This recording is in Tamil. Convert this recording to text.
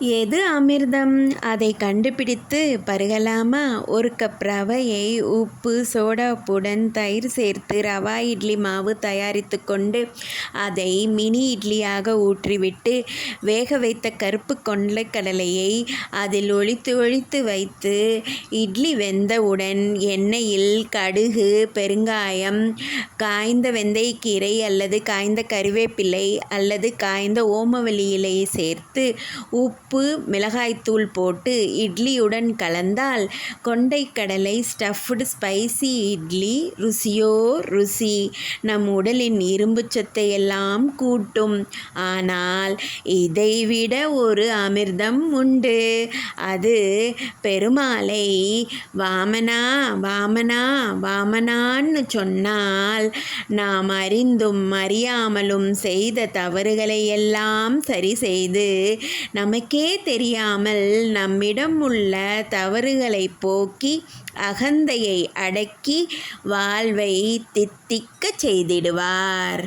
எது அமிர்தம்? அதை கண்டுபிடித்து பருகலாமா? ஒரு கப் ரவையை உப்பு சோடாப்புடன் தயிர் சேர்த்து ரவா இட்லி மாவு தயாரித்து கொண்டு அதை மினி இட்லியாக ஊற்றிவிட்டு வேக வைத்த கருப்பு கொண்டக்கடலையை அதில் ஒழித்து ஒழித்து வைத்து இட்லி வெந்தவுடன் எண்ணெயில் கடுகு பெருங்காயம் காய்ந்த வெந்தயக்கீரை அல்லது காய்ந்த கறிவேப்பிலை அல்லது காய்ந்த ஓமவல்லி இலையை சேர்த்து உப்பு உப்பு மிளகாய்த்தூள் போட்டு இட்லியுடன் கலந்தால் கொண்டைக்கடலை ஸ்டஃப்டு ஸ்பைசி இட்லி ருசியோ ருசி. நம் உடலின் இரும்பு சத்தையெல்லாம் கூட்டும். ஆனால் இதைவிட ஒரு அமிர்தம் உண்டு. அது பெருமாளை வாமனா வாமனா வாமனான்னு சொன்னால் நாம் அறிந்தும் அறியாமலும் செய்த தவறுகளை எல்லாம் சரி செய்து நமக்கே நமக்கே தெரியாமல் நம்மிடம் உள்ள தவறுகளை போக்கி அகந்தையை அடக்கி வாழ்வை தித்திக்க செய்திடுவார்.